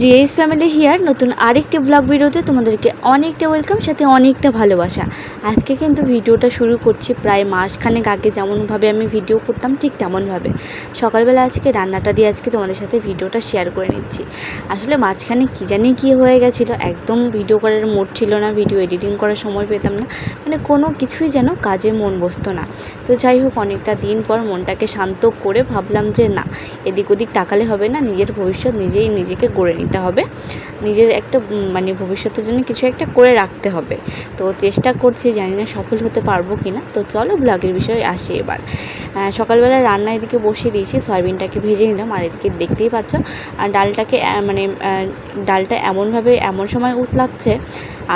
GS family here, নতুন আরেকটি blog ভিডিওতে তোমাদেরকে অনেকটা ওয়েলকাম সাথে অনেকটা ভালোবাসা। আজকে কিন্তু ভিডিওটা শুরু করছি প্রায় মাসখানেক আগে, যেমনভাবে আমি ভিডিও করতাম ঠিক তেমনভাবে। সকালবেলা আজকে রান্নাটা দিয়ে আজকে তোমাদের সাথে ভিডিওটা শেয়ার করে নিচ্ছি। আসলে মাঝখানে কী জানি কী হয়ে গেছিল, একদম ভিডিও করার মোড ছিল না ভিডিও এডিটিং করার সময় পেতাম না। মানে কোনো কিছুই যেন কাজে মন বসতো না। তো যাই হোক, অনেকটা দিন পর মনটাকে শান্ত করে ভাবলাম যে না, এদিক ওদিক তাকালে হবে না, নিজের ভবিষ্যৎ নিজেই নিজেকে গড়ে নিতে হবে। নিজের একটা মানে ভবিষ্যতের জন্য কিছু একটা করে রাখতে হবে। তো চেষ্টা করছি, জানি না সফল হতে পারব কি না তো চলো ব্লগের বিষয়ে আসি এবার। সকালবেলা রান্না এদিকে বসিয়ে দিয়েছি, সয়াবিনটাকে ভেজে নিলাম। আর এদিকে দেখতেই পাচ্ছ আর ডালটাকে মানে ডালটা এমনভাবে এমন সময় উতলাচ্ছে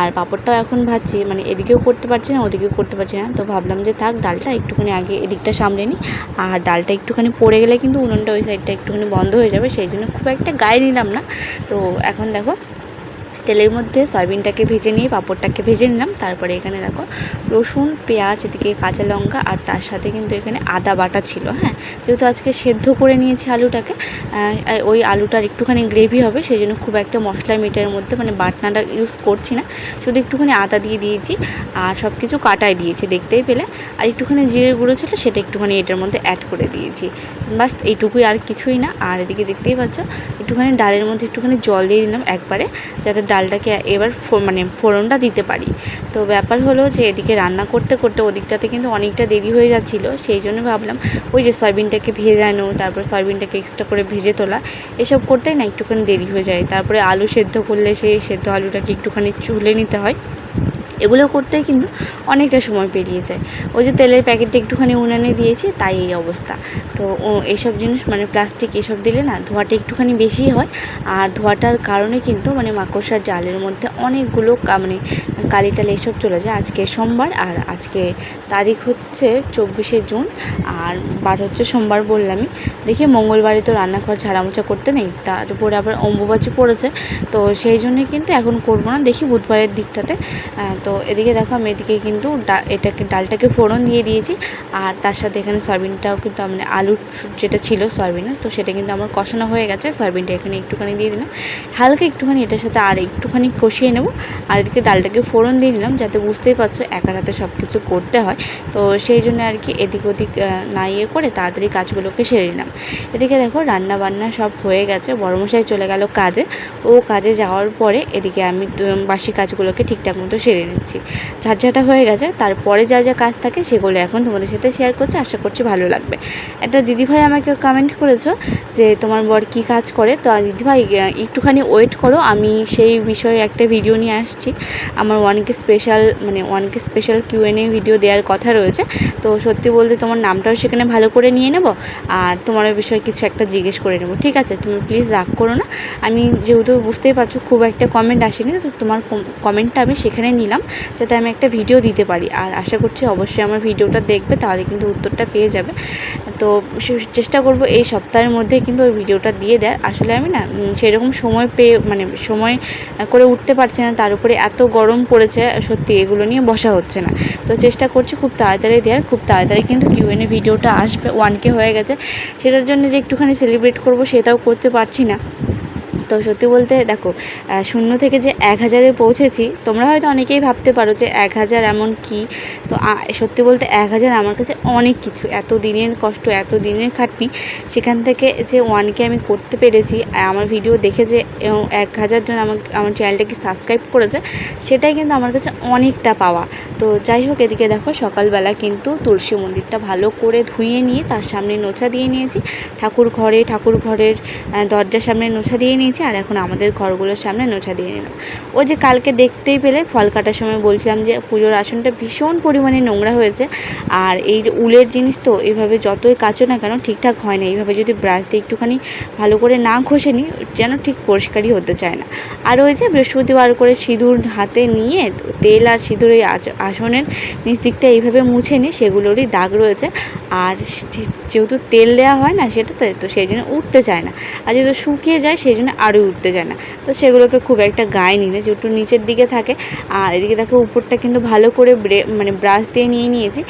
আর পাঁপড়টাও এখন ভাজছি মানে এদিকেও করতে পারছি না, ওদিকেও করতে পারছি না। তো ভাবলাম যে থাক, ডালটা একটুখানি আগে এদিকটা সামলে নিই। আর ডালটা একটুখানি পড়ে গেলে কিন্তু উনুনটা ওই সাইডটা একটুখানি বন্ধ হয়ে যাবে, সেই জন্য খুব একটা গায়ে নিলাম না। তো এখন দেখো তেলের মধ্যে সয়াবিনটাকে ভেজে নিয়ে, পাঁপড়টাকে ভেজে নিলাম। তারপরে এখানে দেখো রসুন, পেঁয়াজ, এদিকে কাঁচা লঙ্কা আর তার সাথে কিন্তু এখানে আদা বাটা ছিল হ্যাঁ? যেহেতু আজকে সেদ্ধ করে নিয়েছি আলুটাকে ওই আলুটার একটুখানি গ্রেভি হবে সেই জন্য খুব একটা মশলা মিটার মধ্যে মানে বাটনাটা ইউজ করছি না। শুধু একটুখানি আদা দিয়ে দিয়েছি আর সব কিছু কাটাই দিয়েছি, দেখতেই পেলে। আর একটুখানি জিরের গুঁড়ো ছিল, সেটা একটুখানি এটার মধ্যে অ্যাড করে দিয়েছি। বাস, এইটুকুই আর কিছুই না। আর এদিকে দেখতেই পাচ্ছ, একটুখানি ডালের মধ্যে একটুখানি জল দিয়ে দিলাম একবারে, যাতে ডালটাকে এবার মানে ফোড়নটা দিতে পারি। তো ব্যাপার হলো যে এদিকে রান্না করতে করতে ওদিকটাতে কিন্তু অনেকটা দেরি হয়ে যাচ্ছিল, সেই জন্য ভাবলাম ওই যে সয়াবিনটাকে ভেজানো, তারপর সয়াবিনটাকে এক্সট্রা করে ভেজে তোলা, এসব করতেই না একটুখানি দেরি হয়ে যায়। তারপরে আলু সেদ্ধ করলে সেই সেদ্ধ আলুটাকে একটুখানি চুলে নিতে হয়। এগুলো করতেই কিন্তু অনেকটা সময় পেরিয়ে যায়। ওই যে তেলের প্যাকেটটা একটুখানি উনানে দিয়েছি, তাই এই অবস্থা। তো ও এইসব জিনিস মানে প্লাস্টিক এসব দিলে না ধোয়াটা একটুখানি বেশি হয়। আর ধোয়াটার কারণে কিন্তু মানে মাকড়সার জালের মধ্যে অনেকগুলো মানে কালি টালি এসব চলে যায়। আজকে সোমবার আর আজকে তারিখ হচ্ছে চব্বিশে জুন। আর বার হচ্ছে সোমবার বললামই। দেখি মঙ্গলবারে তো রান্নাঘর ঝাড়ামোছা করতে নেই তার উপরে আবার অম্বুবাচি পড়েছে। তো সেই জন্যে কিন্তু এখন করব না। দেখি বুধবারের দিকটাতে তো এদিকে দেখো আমি এদিকে কিন্তু এটাকে, ডালটাকে ফোড়ন দিয়ে দিয়েছি। আর তার সাথে এখানে সয়াবিনটাও কিন্তু মানে আলু যেটা ছিল সয়াবিনের, তো সেটা কিন্তু আমার কষানো হয়ে গেছে। সয়াবিনটা এখানে একটুখানি দিয়ে দিলাম। হালকা একটুখানি এটার সাথে আর একটুখানি কষিয়ে নেব। আর এদিকে ডালটাকে ফোড়ন দিয়ে নিলাম যাতে বুঝতেই পারছ একার হাতে সব কিছু করতে হয়। তো সেই জন্য আর কি এদিক ওদিক না ইয়ে করে তাড়াতাড়ি কাজগুলোকে সেরে নিলাম। এদিকে দেখো রান্না বান্না সব হয়ে গেছে। বড়মশাই চলে গেল কাজে। ও কাজে যাওয়ার পরে এদিকে আমি বাসি কাজগুলোকে ঠিকঠাক মতো সেরে নিচ্ছি। ঝাড়ঝাটা হয়ে গেছে তারপরে যা যা কাজ থাকে সেগুলো এখন তোমাদের সাথে শেয়ার করছি, আশা করছি ভালো লাগবে। একটা দিদিভাই আমাকে কমেন্ট করেছ যে, তোমার বর কি কাজ করে? তো দিদিভাই একটুখানি ওয়েট করো, আমি সেই বিষয়ে একটা ভিডিও নিয়ে আসছি। আমার ওয়ানকে স্পেশাল মানে ওয়ানকে স্পেশাল কিউএনএ ভিডিও দেওয়ার কথা রয়েছে। তো সত্যি বলতে তোমার নামটাও সেখানে ভালো করে নিয়ে নেব, আর তোমার বিষয়ে কিছু একটা জিজ্ঞেস করে নেব, ঠিক আছে? তুমি প্লিজ রাগ করো না। আমি যেহেতু বুঝতেই পারছ, খুব একটা কমেন্ট আসেনি, তো তোমার কমেন্টটা আমি সেখানে নিলাম। যাতে আমি একটা ভিডিও দিতে পারি। আর আশা করছি অবশ্যই আমার ভিডিওটা দেখবে, তাহলে কিন্তু উত্তরটা পেয়ে যাবে। তো চেষ্টা করব এই সপ্তাহের মধ্যে কিন্তু ওই ভিডিওটা দিয়ে দেয় আসলে আমি না সেরকম সময় পেয়ে মানে সময় করে উঠতে পারছি না। তার উপরে এত গরম পড়েছে, সত্যি এগুলো নিয়ে বসা হচ্ছে না। তো চেষ্টা করছি খুব তাড়াতাড়ি দেওয়ার খুব তাড়াতাড়ি কিন্তু কিউএনএ ভিডিওটা আসবে ওয়ানকে হয়ে গেছে। সেটার জন্য যে একটুখানি সেলিব্রেট করব সেটাও করতে পারছি না। তো সত্যি বলতে দেখো শূন্য থেকে যে এক হাজারে পৌঁছেছি, তোমরা হয়তো অনেকেই ভাবতে পারো যে এক হাজার এমন কি? তো সত্যি বলতে এক হাজার আমার কাছে অনেক কিছু, এত দিনের কষ্ট, এত দিনের খাটনি। সেখান থেকে যে ওয়ানকে আমি করতে পেরেছি আমার ভিডিও দেখে যে এক হাজার জন আমার আমার চ্যানেলটাকে সাবস্ক্রাইব করেছে, সেটাই কিন্তু আমার কাছে অনেকটা পাওয়া। তো যাই হোক, এদিকে দেখো, সকালবেলা কিন্তু তুলসী মন্দিরটা ভালো করে ধুয়ে নিয়ে তার সামনে নোছা দিয়ে নিয়েছি। ঠাকুর ঘরে, ঠাকুর ঘরের দরজার সামনে নোছা দিয়ে নিয়েছি। আর এখন আমাদের ঘরগুলোর সামনে নোছা দিয়ে নিলাম ও যে কালকে দেখতেই পেলে, ফল কাটার সময় বলছিলাম যে পুজোর আসনটা ভীষণ পরিমাণে নোংরা হয়েছে আর এই উলের জিনিস তো এভাবে যতই কাচো না কেন ঠিকঠাক হয় না। এইভাবে যদি ব্রাশ দিয়ে একটুখানি ভালো করে না ঘষে নিই, যেন ঠিক পরিষ্কারই হতে চায় না। আর ওই যে বৃহস্পতিবার করে সিঁদুর হাতে নিয়ে তেল আর সিঁদুর এই আসনের নিচ দিকটা এইভাবে মুছে নিই, সেগুলোরই দাগ রয়েছে। আর যেহেতু তেল দেওয়া হয় না সেটাতে, তো সেই জন্য উঠতে চায় না। আর যেহেতু শুকিয়ে যায়, সেই জন্য আরও উঠতে যায় না। তো সেগুলোকে খুব একটা গায়ে নিই না, যেহেতু নিচের দিকে থাকে। আর এদিকে দেখো, উপরটা কিন্তু ভালো করে মানে ব্রাশ দিয়ে নিয়ে নিয়েছি।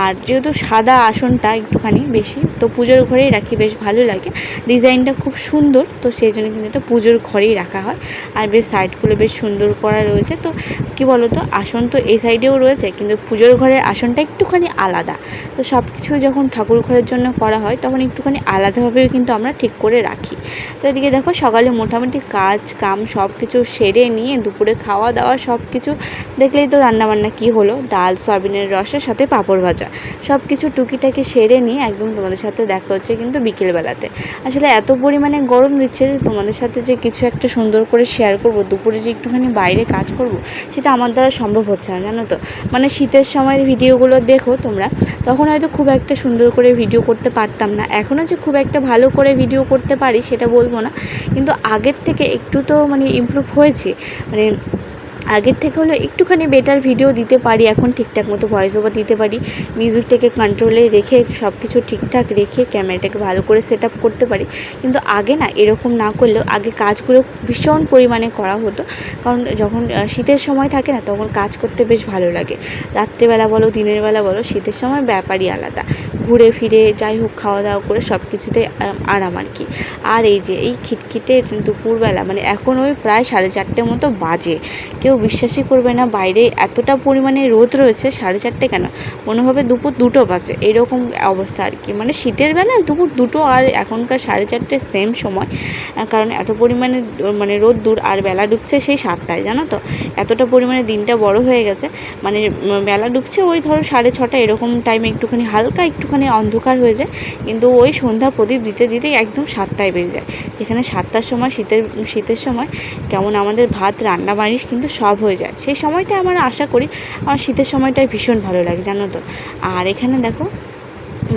আর যেহেতু সাদা আসনটা একটুখানি বেশি, তো পুজোর ঘরেই রাখি, বেশ ভালো লাগে। ডিজাইনটা খুব সুন্দর, তো সেই জন্য কিন্তু এটা পুজোর ঘরেই রাখা হয়। আর বেশ সাইডগুলো বেশ সুন্দর করা রয়েছে। তো কি বলো তো আসন তো এই সাইডেও রয়েছে, কিন্তু পুজোর ঘরের আসনটা একটুখানি আলাদা। তো সব কিছু যখন ঠাকুর ঘরের জন্য করা হয়, তখন একটুখানি আলাদাভাবেও কিন্তু আমরা ঠিক করে রাখি। তো এদিকে দেখো, সকালে মোটামুটি কাজ, কাম সব কিছু সেরে নিয়ে দুপুরে খাওয়া দাওয়া সব কিছু দেখলেই তো রান্নাবান্না কি হলো? ডাল, সয়াবিনের রসের সাথে পাঁপড় ভাজা। সব কিছু টুকিটাকি সেরে নিয়ে একদম তোমাদের সাথে দেখা হচ্ছে কিন্তু বিকেলবেলাতে। আসলে এত পরিমাণে গরম দিচ্ছে যে তোমাদের সাথে যে কিছু একটা সুন্দর করে শেয়ার করব, দুপুরে যে একটুখানি বাইরে কাজ করব, সেটা আমার দ্বারা সম্ভব হচ্ছে না, জানো তো? মানে শীতের সময়ের ভিডিওগুলো দেখো তোমরা, তখন হয়তো খুব একটা সুন্দর করে ভিডিও করতে পারতাম না। এখনও যে খুব একটা ভালো করে ভিডিও করতে পারি সেটা বলব না। কিন্তু আগের থেকে একটু তো মানে ইমপ্রুভ হয়েছে। মানে আগের থেকে হলো একটুখানি বেটার ভিডিও দিতে পারি, এখন ঠিকঠাক মতো ভয়েস ওভার দিতে পারি মিউজিকটাকে কন্ট্রোলে রেখে সব কিছু ঠিকঠাক রেখে ক্যামেরাটাকে ভালো করে সেট করতে পারি। কিন্তু আগে না এরকম না করলেও আগে কাজগুলো ভীষণ পরিমাণে করা হতো। কারণ যখন শীতের সময় থাকে না তখন কাজ করতে বেশ ভালো লাগে। রাত্রেবেলা বলো, দিনের বেলা বলো, শীতের সময় ব্যাপারই আলাদা। ঘুরে ফিরে যাই হোক, খাওয়া দাওয়া করে সব কিছুতে আরাম আর কি। আর এই যে এই খিটখিটে দুপুরবেলা মানে এখন ওই প্রায় সাড়ে চারটে মতো বাজে। কেউ বিশ্বাসই করবে না, বাইরে এতটা পরিমাণে রোদ রয়েছে, সাড়ে চারটে কেন? মনে হবে দুপুর দুটো বাজে, এরকম অবস্থা আর কি। মানে শীতের বেলা দুপুর দুটো আর এখনকার সাড়ে চারটে সেম সময় কারণ এত পরিমাণে মানে রোদ দূর আর বেলা ডুবছে সেই সাতটায়, জানো তো? এতটা পরিমাণে দিনটা বড় হয়ে গেছে মানে বেলা ডুবছে ওই ধরো সাড়ে ছটা, এরকম টাইমে একটুখানি, হালকা একটুখানি অন্ধকার হয়ে যায়, কিন্তু ওই সন্ধ্যা প্রদীপ দিতে দিতেই একদম সাতটায় বেজে যায়। যেখানে সাতটার সময় শীতের শীতের সময় কেমন আমাদের ভাত, রান্না বাড়ি কিন্তু সব হয়ে যায়। সেই সময়টা আমার আশা করি, আমার শীতের সময়টাই ভীষণ ভালো লাগে, জানো তো। আর এখানে দেখো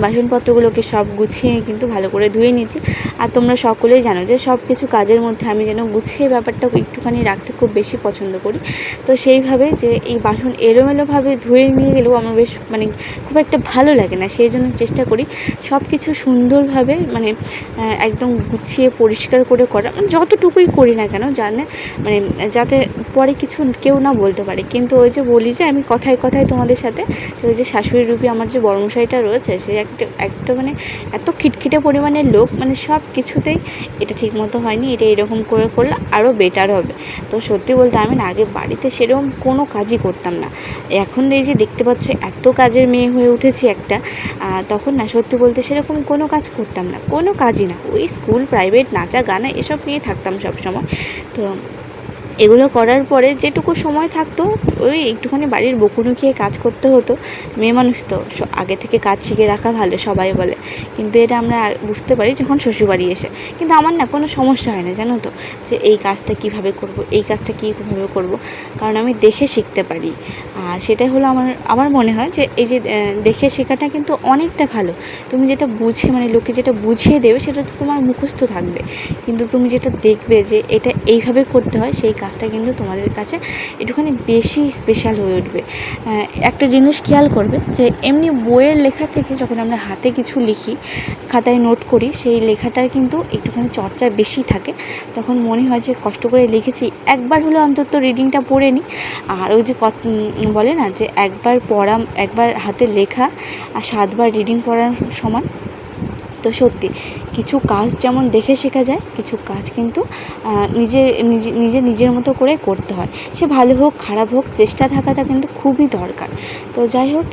বাসনপত্রগুলোকে সব গুছিয়ে কিন্তু ভালো করে ধুয়ে নিচ্ছি আর তোমরা সকলেই জানো যে সব কিছু কাজের মধ্যে আমি যেন গুছিয়ে ব্যাপারটা একটুখানি রাখতে খুব বেশি পছন্দ করি। তো সেইভাবে যে এই বাসন এলোমেলোভাবে ধুয়ে নিয়ে গেলেও আমার বেশ মানে খুব একটা ভালো লাগে না। সেই জন্য চেষ্টা করি সব কিছু সুন্দরভাবে মানে একদম গুছিয়ে পরিষ্কার করে করা। মানে যতটুকুই করি না কেন জানে মানে যাতে পরে কিছু কেউ না বলতে পারে। কিন্তু ওই যে বলি যে আমি কথায় কথায় তোমাদের সাথে, তো ওই যে শাশুড়ি রূপী আমার যে বড়মশাইটা রয়েছে, সে একটা একটা মানে এত খিটখিটে পরিমাণের লোক মানে সব কিছুতেই এটা ঠিক মতো হয়নি, এটা এরকম করে করলে আরও বেটার হবে। তো সত্যি বলতে আমি না, আগে বাড়িতে সেরকম কোনো কাজই করতাম না। এখন এই যে দেখতে পাচ্ছ, এত কাজের মেয়ে হয়ে উঠেছি একটা তখন না সত্যি বলতে সেরকম কোনো কাজ করতাম না, কোনো কাজই না। ওই স্কুল প্রাইভেট নাচা, গানা এসব নিয়ে থাকতাম সব সময় তো এগুলো করার পরে যেটুকু সময় থাকতো ওই একটুখানি বাড়ির বকুনি খেয়ে কাজ করতে হতো। মেয়ে মানুষ তো আগে থেকে কাজ শিখে রাখা ভালো, সবাই বলে। কিন্তু এটা আমরা বুঝতে পারি যখন শ্বশুরবাড়ি এসে। কিন্তু আমার না কোনো সমস্যা হয় না, জানো তো? যে এই কাজটা কীভাবে করব, এই কাজটা কীভাবে করব? কারণ আমি দেখে শিখতে পারি। আর সেটাই হলো আমার আমার মনে হয় যে এই যে দেখে শেখাটা কিন্তু অনেকটা ভালো। তুমি যেটা বুঝে মানে লোকে যেটা বুঝিয়ে দেবে সেটা তো তোমার মুখস্থ থাকবে। কিন্তু তুমি যেটা দেখবে যে এটা এইভাবে করতে হয়, সেই কাজটা কিন্তু তোমাদের কাছে একটুখানি বেশি স্পেশাল হয়ে উঠবে। একটা জিনিস খেয়াল করবে যে, এমনি বইয়ের লেখা থেকে যখন আমরা হাতে কিছু লিখি, খাতায় নোট করি, সেই লেখাটার কিন্তু একটুখানি চর্চা বেশি থাকে। তখন মনে হয় যে, কষ্ট করে লিখেছি, একবার হলে অন্তত রিডিংটা পড়ে নিই। আর ওই যে বলে না যে, একবার পড়া, একবার হাতে লেখা আর সাতবার রিডিং পড়ার সমান। তো সত্যি কিছু কাজ যেমন দেখে শেখা যায় কিছু কাজ কিন্তু আহ, নিজে নিজে নিজে নিজের মতো করে করতে হয়। সে ভালো হোক খারাপ হোক চেষ্টা থাকাটা কিন্তু খুবই দরকার। তো যাই হোক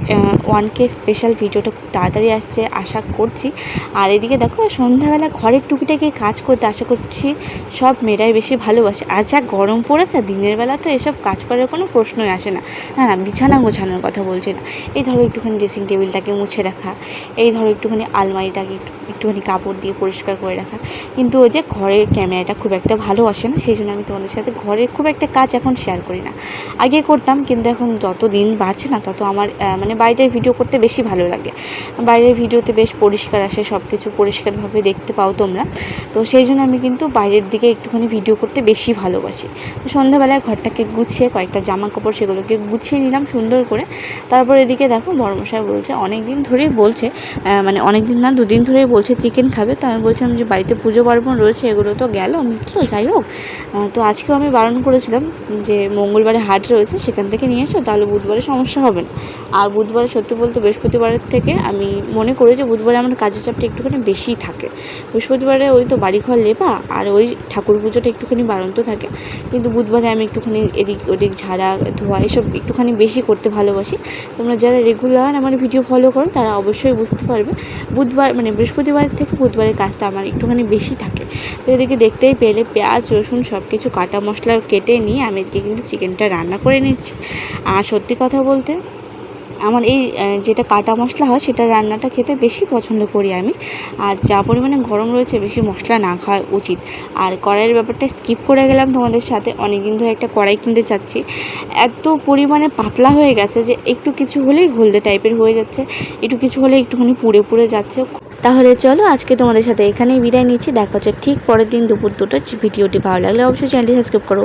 ওয়ান কে স্পেশাল ভিডিওটা খুব তাড়াতাড়ি আসছে আশা করছি। আর এদিকে দেখো সন্ধ্যাবেলা ঘরের টুকিটাকি কাজ করতে আশা করছি সব মেয়েরাই বেশি ভালোবাসে। আর যা গরম পড়েছে দিনের বেলা তো এসব কাজ করার কোনো প্রশ্নই আসে না। না না বিছানা গোছানোর কথা বলছি না। এই ধরো একটুখানি ড্রেসিং টেবিলটাকে মুছে রাখা এই ধরো একটুখানি আলমারিটাকে একটু একটুখানি কাপড় দিয়ে পরিষ্কার করে রাখা। কিন্তু ওই যে ঘরের ক্যামেরাটা খুব একটা ভালো আসে না, সেই জন্য আমি তোমাদের সাথে ঘরের খুব একটা কাজ এখন শেয়ার করি না। আগে করতাম, কিন্তু এখন যত দিন বাড়ছে না, তত আমার মানে বাইরের ভিডিও করতে বেশি ভালো লাগে। বাইরের ভিডিওতে বেশ পরিষ্কার আসে সব কিছু পরিষ্কারভাবে দেখতে পাও তোমরা। তো সেই জন্য আমি কিন্তু বাইরের দিকে একটুখানি ভিডিও করতে বেশি ভালোবাসি। তো সন্ধ্যাবেলায় ঘরটাকে গুছিয়ে কয়েকটা জামা কাপড় সেগুলোকে গুছিয়ে নিলাম সুন্দর করে। তারপর এদিকে দেখো বড়মশাই বলছে অনেক দিন ধরেই বলছে মানে অনেক দিন না, দুদিন ধরেই বলছে চিকেন খাবে? তো আমি বলছিলাম যে বাড়িতে পুজো পার্বণ রয়েছে, এগুলো তো গেল মিটলো যাই হোক। তো আজকেও আমি বারণ করেছিলাম যে মঙ্গলবারে হাট রয়েছে, সেখান থেকে নিয়ে এসো, তাহলে বুধবারে সমস্যা হবে না। আর বুধবারে সত্যি বলতে বৃহস্পতিবারের থেকে আমি মনে করি যে বুধবারে আমার কাজের চাপটা একটুখানি বেশি থাকে। বৃহস্পতিবারে ওই তো বাড়ি ঘর লেপা, আর ওই ঠাকুর পুজোটা একটুখানি বাড়ন্ত থাকে। কিন্তু বুধবারে আমি একটুখানি এদিক ওদিক ঝাড়া, ধোয়া, এসব একটুখানি বেশি করতে ভালোবাসি। তোমরা যারা রেগুলার আমার ভিডিও ফলো করো, তারা অবশ্যই বুঝতে পারবে। বুধবার মানে বৃহস্পতিবার থেকে বুধবারের কাজটা আমার একটুখানি বেশি থাকে। তো এদিকে দেখতেই পেলে পেঁয়াজ, রসুন সব কিছু কাটা মশলা কেটে নিয়ে আমি এদিকে কিন্তু চিকেনটা রান্না করে নিচ্ছি। আর সত্যি কথা বলতে আমার এই যেটা কাটা মশলা হয় সেটা রান্নাটা খেতে বেশি পছন্দ করি আমি। আর যা পরিমাণে গরম রয়েছে বেশি মশলা না খাওয়া উচিত। আর কড়াইয়ের ব্যাপারটা স্কিপ করে গেলাম তোমাদের সাথে অনেক দিন ধরে একটা কড়াই কিনতে চাচ্ছি। এত পরিমাণে পাতলা হয়ে গেছে যে একটু কিছু হলেই হলদে টাইপের হয়ে যাচ্ছে, একটু কিছু হলে একটুখানি পুড়ে পুড়ে যাচ্ছে। তাহলে চলো আজকে তোমাদের সাথে এখানেই বিদায় নিচ্ছি। দেখা হচ্ছে ঠিক পরের দিন দুপুর দুটো ভিডিওটি। ভালো লাগলে অবশ্যই চ্যানেলটি সাবস্ক্রাইব করো।